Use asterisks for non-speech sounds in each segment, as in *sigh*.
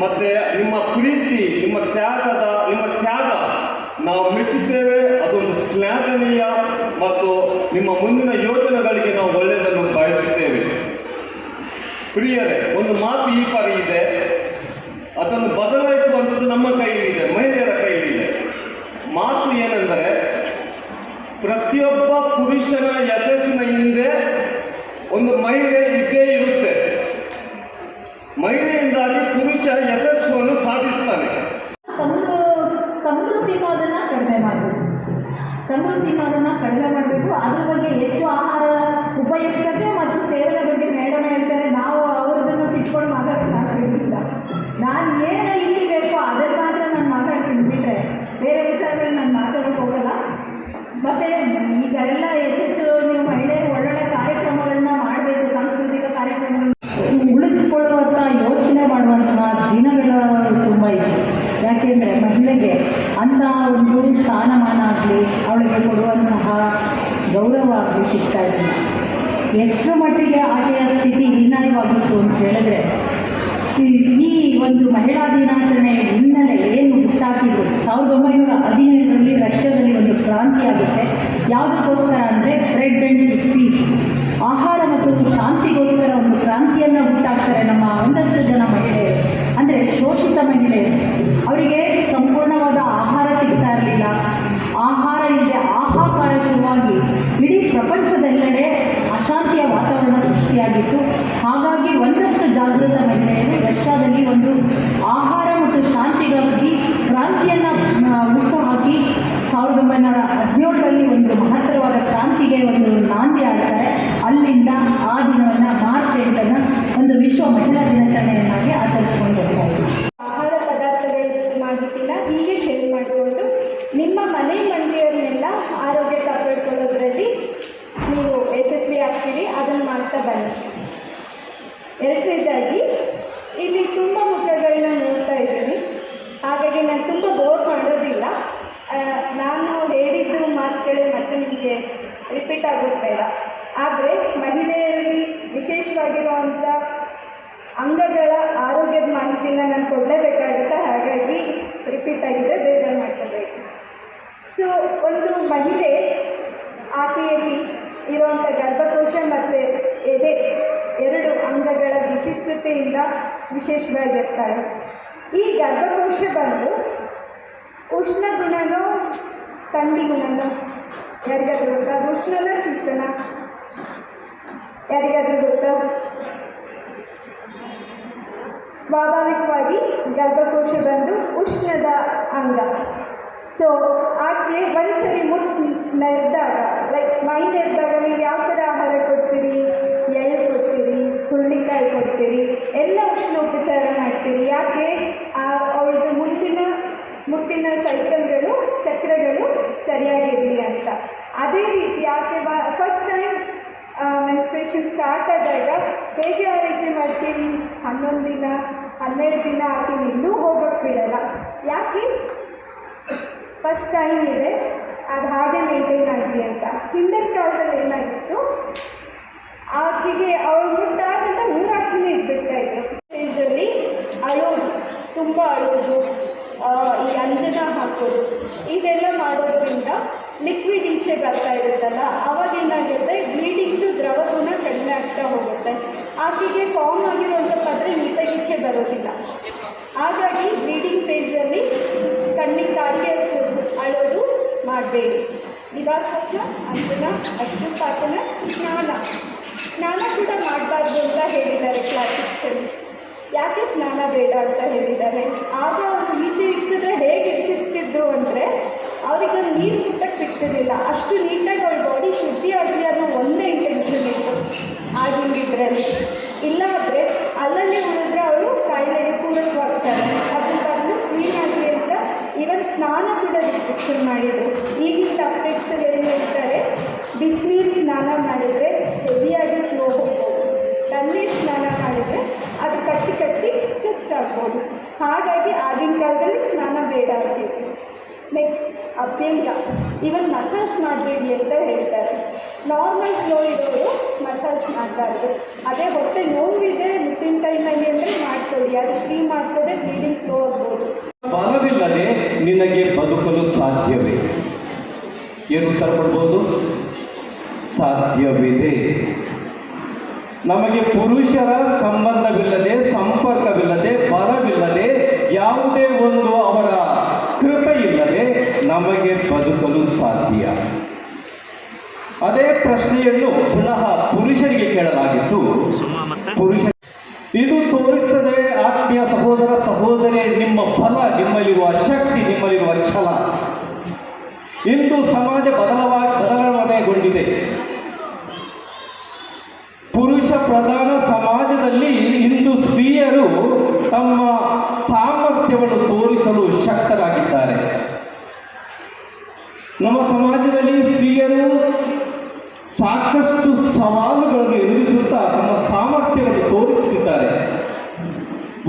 ಮತ್ತೆ ನಿಮ್ಮ ಪ್ರೀತಿ, ನಿಮ್ಮ ತ್ಯಾಗದ, ನಿಮ್ಮ ತ್ಯಾಗ ನಾವು ಮೆಚ್ಚುತ್ತೇವೆ ಅದೊಂದು ಶ್ಲಾಘನೀಯ ಮತ್ತು ನಿಮ್ಮ ಮುಂದಿನ ಯೋಜನೆಗಳಿಗೆ ನಾವು ಒಳ್ಳೆಯದನ್ನು ಬಯಸುತ್ತೇವೆ ಪ್ರಿಯರೇ, ಒಂದು ಮಾತು ಈ ಪರಿ ಇದೆ. ಅದನ್ನು ಬದಲಾಯಿಸುವಂಥದ್ದು ನಮ್ಮ ಕೈಲಿದೆ ಮಹಿಳೆಯರ ಕೈಲಿದೆ ಮಾತು ಏನೆಂದರೆ, ಪ್ರತಿಯೊಬ್ಬ ಪುರುಷನ ಯಶಸ್ಸಿನ ಹಿಂದೆ ಒಂದು ಮಹಿಳೆ ಎಲ್ಲ ಹೆಚ್ಚೆಚ್ಚು ನೀವು ಮಹಿಳೆಯರು ಒಳ್ಳೊಳ್ಳೆ ಕಾರ್ಯಕ್ರಮಗಳನ್ನ ಮಾಡಬೇಕು, ಸಾಂಸ್ಕೃತಿಕ ಕಾರ್ಯಕ್ರಮಗಳನ್ನ ಉಳಿಸ್ಕೊಳ್ಳುವಂಥ ಯೋಚನೆ ಮಾಡುವಂತಹ ದಿನಗಳ ತುಂಬ ಇದೆ ಯಾಕೆಂದರೆ ಮಹಿಳೆಗೆ ಅಂಥ ಒಂದು ಸ್ಥಾನಮಾನ ಆಗಲಿ, ಅವಳಿಗೆ ಕೊಡುವಂತಹ ಗೌರವ ಆಗಲಿ ಸಿಗ್ತಾ ಇಲ್ಲ. ಎಷ್ಟು ಮಟ್ಟಿಗೆ ಆಕೆಯ ಸ್ಥಿತಿ ಹೀನಾಯವಾಗಿತ್ತು ಅಂತ ಹೇಳಿದ್ರೆ, ಈ- ಒಂದು ಮಹಿಳಾ ದಿನಾಚರಣೆ ಹಿನ್ನೆಲೆ ಏನು ಹುಟ್ಟಾಕಿದ್ರು ಸಾವಿರದ ಒಂಬೈನೂರ ಹದಿನೇಳರಲ್ಲಿ ರಷ್ಯಾದಲ್ಲಿ ಒಂದು ಕ್ರಾಂತಿ ಆಗುತ್ತೆ. ಯಾವುದಕ್ಕೋಸ್ಕರ ಅಂದರೆ ಬ್ರೆಡ್ ಆ್ಯಂಡ್ ಪೀಸ್. ಆಹಾರ ಮತ್ತು ಶಾಂತಿಗೋಸ್ಕರ ಒಂದು ಕ್ರಾಂತಿಯನ್ನು ಉಂಟಾಗ್ತಾರೆ ನಮ್ಮ ಒಂದಷ್ಟು ಜನ ಮಹಿಳೆ ಅಂದರೆ ಶೋಷಿತ ಮಹಿಳೆ ಅವರಿಗೆ ಸಂಪೂರ್ಣವಾದ ಆಹಾರ ಸಿಗ್ತಾ ಇರಲಿಲ್ಲ. ಆಹಾರ ಇಲ್ಲದೆ ಆಹಾಕಾರ ಶುರುವಾಗಿ ಇಡೀ ಪ್ರಪಂಚದೆಲ್ಲೆಡೆ ಅಶಾಂತಿಯ ವಾತಾವರಣ ಸೃಷ್ಟಿಯಾಗಿತ್ತು. ಹಾಗಾಗಿ ಒಂದಷ್ಟು ಜಾಗೃತ ಮಹಿಳೆಯರು ರಷ್ಯಾದಲ್ಲಿ ಒಂದು ಆಹಾರ ಮತ್ತು ಶಾಂತಿಗಾಗಿ ಕ್ರಾಂತಿಯನ್ನು ಹುಟ್ಟು ಹಾಕಿ ಸಾವಿರದ ಒಂಬೈನೂರ ಹದಿನೇಳರಲ್ಲಿ ಒಂದು ಮಹತ್ತರವಾದ ಕ್ರಾಂತಿಗೆ ಒಂದು ನಾಂದಿ ಆಡ್ತಾರೆ ಅಲ್ಲಿಂದ ಆ ದಿನವನ್ನು ಮಾರ್ಚ್ ಎಂಟನ್ನು ಒಂದು ವಿಶ್ವ ಮಹಿಳಾ ದಿನಾಚರಣೆಯನ್ನಾಗಿ ಆಚರಿಸಿಕೊಂಡು ಹೋಗ್ತಾ ಇದ್ದೀವಿ ಆಹಾರ ಪದಾರ್ಥಗಳ ಮಾಹಿತಿನ ಹೀಗೆ ಶೇರ್ ಮಾಡಿಕೊಂಡು ನಿಮ್ಮ ಮನೆ ಮಂದಿಯವರನ್ನೆಲ್ಲ ಆರೋಗ್ಯ ಕಾಪಾಡ್ಕೊಳ್ಳೋದ್ರಲ್ಲಿ ನೀವು ಯಶಸ್ವಿ ಆಗ್ತೀರಿ. ಅದನ್ನು ಮಾಡ್ತಾ ಬನ್ನಿ. ಎರಡನೇದಾಗಿ, ಇಲ್ಲಿ ತುಂಬ ಮುಖಗಳನ್ನ ನೋಡ್ತಾ ಇದ್ದೀನಿ. ಹಾಗಾಗಿ ನಾನು ತುಂಬ ಬೋರ್ ಮಾಡೋದಿಲ್ಲ. ನಾನು ಹೇಳಿದ್ದು ಮಾತುಗಳೇ ಮತ್ತೆ ನಿಮಗೆ ರಿಪೀಟ್ ಆಗುತ್ತಿಲ್ಲ ಆದರೆ ಮಹಿಳೆಯರಲ್ಲಿ ವಿಶೇಷವಾಗಿರುವಂಥ ಅಂಗಗಳ ಆರೋಗ್ಯದ ಮಾಹಿತಿನ ನಾನು ಕೊಡಲೇಬೇಕಾಗುತ್ತೆ. ಹಾಗಾಗಿ ರಿಪೀಟ್ ಆಗಿದೆ. ಸೊ, ಒಂದು ಮಹಿಳೆ ಆಕೆಯಲ್ಲಿ ಇರುವಂಥ ಗರ್ಭಕೋಶ ಮತ್ತು ಎದೆ ಎರಡು ಅಂಗಗಳ ವಿಶಿಷ್ಟತೆಯಿಂದ ವಿಶೇಷವಾಗಿರ್ತಾರೆ ಈ ಗರ್ಭಕೋಶ ಬಂದು ಉಷ್ಣ ಗುಣನೋ ಥಂಡಿ ಗುಣನೋ, ಯಾರಿಗಾದ್ರೂ ಗೊತ್ತಾ? ಉಷ್ಣನ ಶಿಕ್ಷಣ ಯಾರಿಗಾದ್ರೂ ಗೊತ್ತಾ? ಸ್ವಾಭಾವಿಕವಾಗಿ ಗರ್ಭಕೋಶ ಬಂದು ಉಷ್ಣದ ಅಂಗ. ಸೊ ಆಕೆ ಒಂದ್ಸರಿ ಮುಟ್ಟಿ ನೆರೆದಾಗ ಲೈಕ್ ಮೈಂಡ್ ನೆರೆದಾಗ ನೀವು ಯಾವ ಥರ ಆಹಾರ ಕೊಡ್ತೀರಿ? ಎಳ್ಳು ಕೊಡ್ತೀರಿ, ಹುರುಳಿಕಾಯಿ ಕೊಡ್ತೀರಿ, ಎಲ್ಲ ಉಷ್ಣ ಉಪಚಾರ ಮಾಡ್ತೀರಿ. ಯಾಕೆ? ಅವಳದ್ದು ಮುಟ್ಟಿನ ಮುಟ್ಟಿನ ಸೈಕಲ್ಗಳು ಚಕ್ರಗಳು ಸರಿಯಾಗಿರಲಿ ಅಂತ. ಅದೇ ರೀತಿ ಯಾಕೆ ಫಸ್ಟ್ ಟೈಮ್ ಮೆನ್ಸ್ಟ್ರೇಷನ್ ಸ್ಟಾರ್ಟ್ ಆದಾಗ ಹೇಗೆ ಆರೈಕೆ ಮಾಡ್ತೀರಿ? ಹನ್ನೊಂದು ದಿನ, ಹನ್ನೆರಡು ದಿನ ಆಕೆ ಇನ್ನೂ ಹೋಗೋಕ್ಕೆ ಬಿಡಲ್ಲ. ಯಾಕೆ? ಫಸ್ಟ್ ಟೈಮ್ ಇದೆ. ಅದು ಹಾಗೆ ಮೇಂಟೈನ್ ಆಗಲಿ ಅಂತ. ಹಿಂದಿನ ಕಾಲದಲ್ಲಿ ಏನಾಗಿತ್ತು? ಆಕೆಗೆ ಅವಳು ಮುಟ್ಟಾದಂತ ಮೂರಾಕ್ಷನೇ ಇದ್ಬಿಡ್ತಾ ಇದ್ರು. ಸ್ಟೇಜಲ್ಲಿ ಅಳೋದು, ತುಂಬ ಅಳೋದು ಈ ಅಂಜನ ಹಾಕೋದು, ಇದೆಲ್ಲ ಮಾಡೋದ್ರಿಂದ ಲಿಕ್ವಿಡ್ ಈಚೆ ಬರ್ತಾ ಇರುತ್ತಲ್ಲ, ಅವಾಗ ಏನಾಗುತ್ತೆ? ಬ್ಲೀಡಿಂಗ್ದು ದ್ರವ ಗುಣ ಕಡಿಮೆ ಆಗ್ತಾ ಹೋಗುತ್ತೆ. ಆಕೆಗೆ ಫಾರ್ಮ್ ಆಗಿರುವಂಥ ಪದ್ರೆ ನೀಟಾಗಿ ಈಚೆ ಬರೋದಿಲ್ಲ. ಹಾಗಾಗಿ ಬ್ಲೀಡಿಂಗ್ ಫೇಸಲ್ಲಿ ಕಣ್ಣಿಗೆ ಹಚ್ಚೋದು ಅಳೋದು ಮಾಡಬೇಡಿ. ನಿವಾಸನ ಅಂಜನ ಅಶ್ರುಪಾತನ ಸ್ನಾನ ಸ್ನಾನ ಕೂಡ ಮಾಡಬಾರ್ದು ಅಂತ ಹೇಳಿದ್ದಾರೆ ಕ್ಲಾಸಿಕ್ಸಲ್ಲಿ ಯಾಕೆ ಸ್ನಾನ ಬೇಡ ಅಂತ ಹೇಳಿದ್ದಾರೆ? ಆಗ ಅವರು ಈಚೆ ಇಕ್ಸಿದ್ರೆ ಹೇಗೆ ಇಕ್ಕಿರ್ತಿದ್ರು ಅಂದರೆ ಅವ್ರಿಗೆ ನೀರು ಮುಟ್ಟಕ್ಕೆ ಸಿಗ್ತಿರ್ಲಿಲ್ಲ. ಅಷ್ಟು ನೀಟಾಗಿ ಅವ್ರ ಬಾಡಿ ಶುದ್ಧಿ ಆಗಲಿ ಅನ್ನೋ ಒಂದೇ ಇಂಟೆನ್ಷನ್ ಇತ್ತು. ಆಗಿಂದಿದ್ರಲ್ಲಿ. ಇಲ್ಲ ಅಂದರೆ ಅಲ್ಲಲ್ಲಿ ಉಳಿದ್ರೆ ಅವರು ಕಾಯಿಲೆಗೆ ಪೂರಕವಾಗ್ತಾರೆ ಅದ್ರ ಬದಲು ಕ್ಲೀನ್ ಆಗಲಿ ಅಂತ ಇವನ್ ಸ್ನಾನ ಕೂಡ ರಿಸ್ಟ್ರಿಕ್ಷನ್ ಮಾಡಿದರು. ಈಗಿನ ಟಾಪಿಕ್ಸಲ್ಲಿ ಏನು ಹೇಳ್ತಾರೆ? ಬಿಸಿನೀರು ಸ್ನಾನ ಮಾಡಿದರೆ ಹೆವಿಯಾಗಿ ಫ್ಲೋ ಹೋಗ್ಬೋದು. ತಣ್ಣೀರು ಸ್ನಾನ ಮಾಡಿದರೆ ಅದು ಕಟ್ಟಿ ಕಟ್ಟಿ ಸುಸ್ತು ಆಗ್ಬೋದು. ಹಾಗಾಗಿ ಆಗಿನ ಕಾಲದಲ್ಲಿ ಸ್ನಾನ ಬೇಡ ಆಗ್ತಿತ್ತು ನೆಕ್ಸ್ಟ್ ಅಭ್ಯಂಗ ಇವನ್ ಮಸಾಜ್ ಮಾಡಬೇಡಿ ಅಂತ ಹೇಳ್ತಾರೆ. ನಾರ್ಮಲ್ ಫ್ಲೋ ಇರೋರು ಮಸಾಜ್ ಮಾಡಬಾರ್ದು. ಅದೇ ಹೊಟ್ಟೆ ನೋವಿದೆ ಮುಟ್ಟಿನ ಟೈಮಲ್ಲಿ ಅಂದರೆ ಮಾಡ್ಕೊಳ್ಳಿ. ಅದು ಫ್ರೀ ಮಾಡ್ತದೆ ಬ್ಲೀಡಿಂಗ್ ಫ್ಲೋ ಆಗ್ಬೋದು ಬಲವಿಲ್ಲದೆ ನಿನಗೆ ಬದುಕಲು ಸಾಧ್ಯವೇ ಏನು ಉತ್ತರ ಕೊಡ್ಬೋದು? ಸಾಧ್ಯವಿದೆ. ನಮಗೆ ಪುರುಷರ ಸಂಬಂಧವಿಲ್ಲದೆ ಸಂಪರ್ಕವಿಲ್ಲದೆ ಬಲವಿಲ್ಲದೆ ಯಾವುದೇ ಒಂದು ಅವರ ಕೃಪೆ ಇಲ್ಲದೆ ನಮಗೆ ಬದುಕಲು ಸಾಧ್ಯ. ಅದೇ ಪ್ರಶ್ನೆಯನ್ನು ಪುನಃ ಪುರುಷರಿಗೆ ಕೇಳಲಾಗಿತ್ತು. ಪುರುಷ ಇದು ತೋರಿಸದೆ ಆತ್ಮೀಯ ಸಹೋದರ ಸಹೋದರಿ ನಿಮ್ಮ ಫಲ ನಿಮ್ಮಲ್ಲಿರುವ ಶಕ್ತಿ ನಿಮ್ಮಲ್ಲಿರುವ ಛಲ. ಇಂದು ಸಮಾಜ ಬದಲವಾಗಿ ಬದಲಾವಣೆಗೊಂಡಿದೆ. ಪುರುಷ ಪ್ರಧಾನ ಸಮಾಜದಲ್ಲಿ ಇಂದು ಸ್ತ್ರೀಯರು ತಮ್ಮ ಸಾಮರ್ಥ್ಯವನ್ನು ತೋರಿಸಲು ಶಕ್ತರಾಗಿದ್ದಾರೆ. ನಮ್ಮ ಸಮಾಜದಲ್ಲಿ ಸ್ತ್ರೀಯರು ಸಾಕಷ್ಟು ಸವಾಲುಗಳನ್ನು ಎದುರಿಸುತ್ತಾ ತಮ್ಮ ಸಾಮರ್ಥ್ಯವನ್ನು ತೋರಿಸುತ್ತಿದ್ದಾರೆ.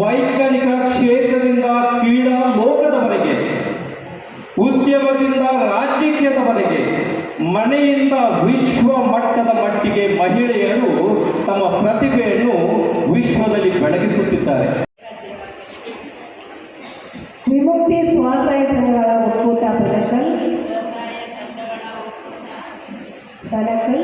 ವೈಜ್ಞಾನಿಕ ಕ್ಷೇತ್ರದಿಂದ ರಾಜಕೀಯದವರೆಗೆ ಮನೆಯಿಂದ ವಿಶ್ವ ಮಟ್ಟದ ಮಟ್ಟಿಗೆ ಮಹಿಳೆಯರು ತಮ್ಮ ಪ್ರತಿಭೆಯನ್ನು ವಿಶ್ವದಲ್ಲಿ ಬೆಳಗಿಸುತ್ತಿದ್ದಾರೆ. ವಿಮುಕ್ತಿ ಸ್ವಸಹಾಯ ಸಂಘಗಳ ಒಕ್ಕೂಟ ಬಣಕಲ್ ಬಣಕಲ್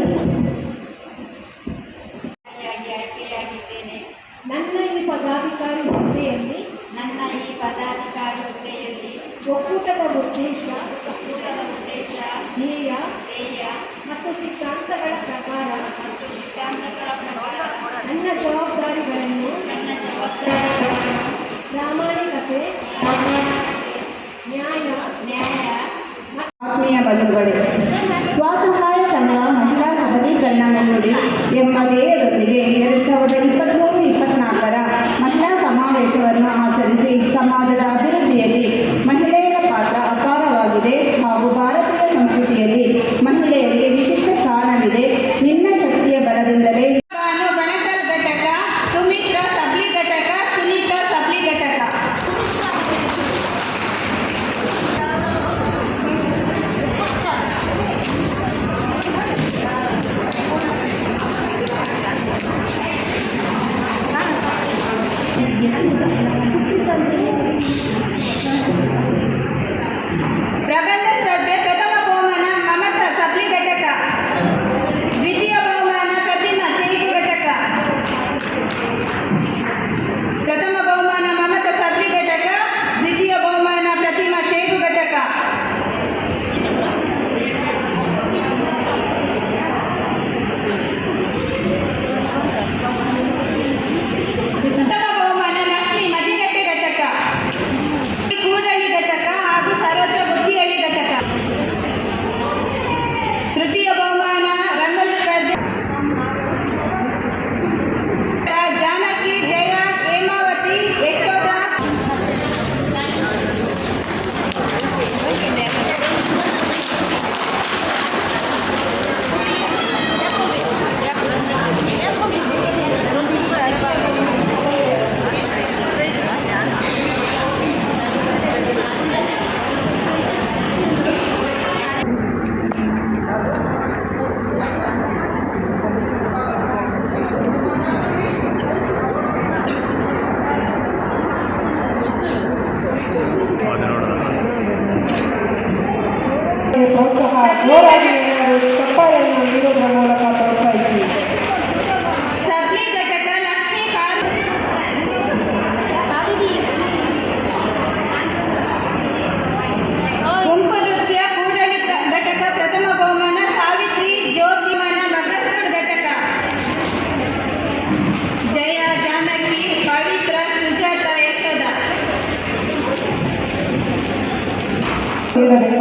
Amen. *laughs*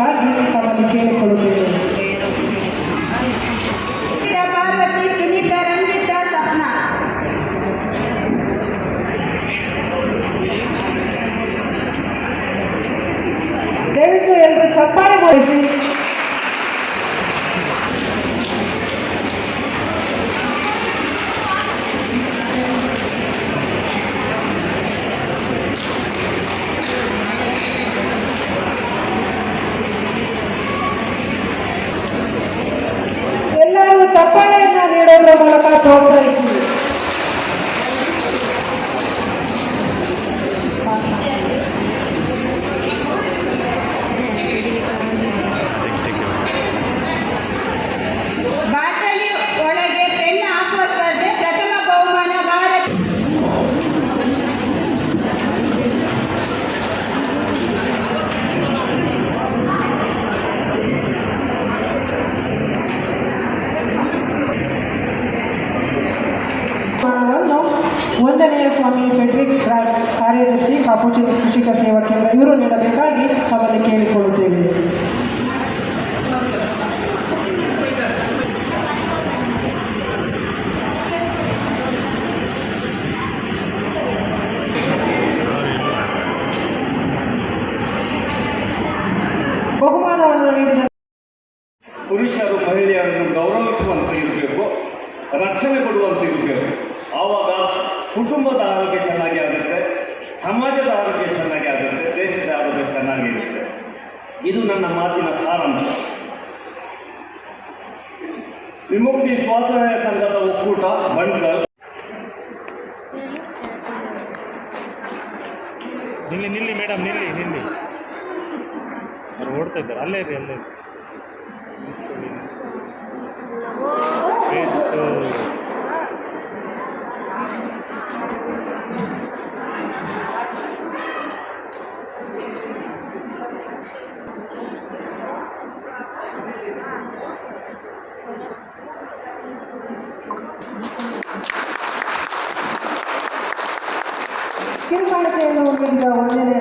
ನೀಡಬೇಕಾಗಿ ತಮ್ಮಲ್ಲಿ ಕೇಳಿಕೊಳ್ಳುತ್ತೇವೆ ಪಾರ್ವತಿ ಸುನೀತಾ ರಂಜಿತಾ ಸಪ್ನಾ ದಯವಿಟ್ಟು ಎಲ್ಲರೂ ಚಪ್ಪಾಳೆ ಮಾಡಿಸಿ చేయడం మూలక ప్రోత్సహిస్తుంది ಒಂದನೆಯ ಸ್ವಾಮಿ ಫೆಡ್ರಿಕ್ ರಾಜ್ ಕಾರ್ಯದರ್ಶಿ ಕಾಪುಚಿತ್ ಕೃಷಿಕ ಸೇವಾ ಕೇಂದ್ರ, ಇವರು ನೀಡಬೇಕಾಗಿ ತಮ್ಮಲ್ಲಿ ಕೇಳಿಕೊಳ್ಳುತ್ತೇವೆ. ಬಹುಮಾನವನ್ನು ನೀಡಿದ ಪುರುಷರು ಮಹಿಳೆಯರನ್ನು ಗೌರವಿಸುವಂತೆ ಇರಬೇಕು, ರಕ್ಷಣೆ ಕೊಡುವಂತೆ ಇರಬೇಕು. ಆವಾಗ ಕುಟುಂಬದ ಆರೋಗ್ಯ ಚೆನ್ನಾಗಿ ಆಗುತ್ತೆ, ಸಮಾಜದ ಆರೋಗ್ಯ ಚೆನ್ನಾಗಿ ಆಗುತ್ತೆ, ದೇಶದ ಆರೋಗ್ಯ ಚೆನ್ನಾಗಿರುತ್ತೆ. ಇದು ನನ್ನ ಮಾತಿನ ಸಾರಾಂಶ. ವಿಮುಕ್ತಿ ಸ್ವಾತಂತ್ರ್ಯ ಸಂಘದ ಒಕ್ಕೂಟ ಬಂಡಲ್ ನಿಲ್ಲಿ ನಿಲ್ಲಿ ಮೇಡಮ್, ನಿಲ್ಲಿ ನಿಲ್ಲಿ. ಅವ್ರು ಓಡ್ತಾ ಇದ್ದಾರೆ. ಅಲ್ಲೇ ಇರಿ ಅಲ್ಲೇ ಇರಿ. ಕಿರುಕಾಣಿಕೆಯನ್ನು ನೀಡಿದ ಒಂದನೆಯ ಸ್ವಾಮಿ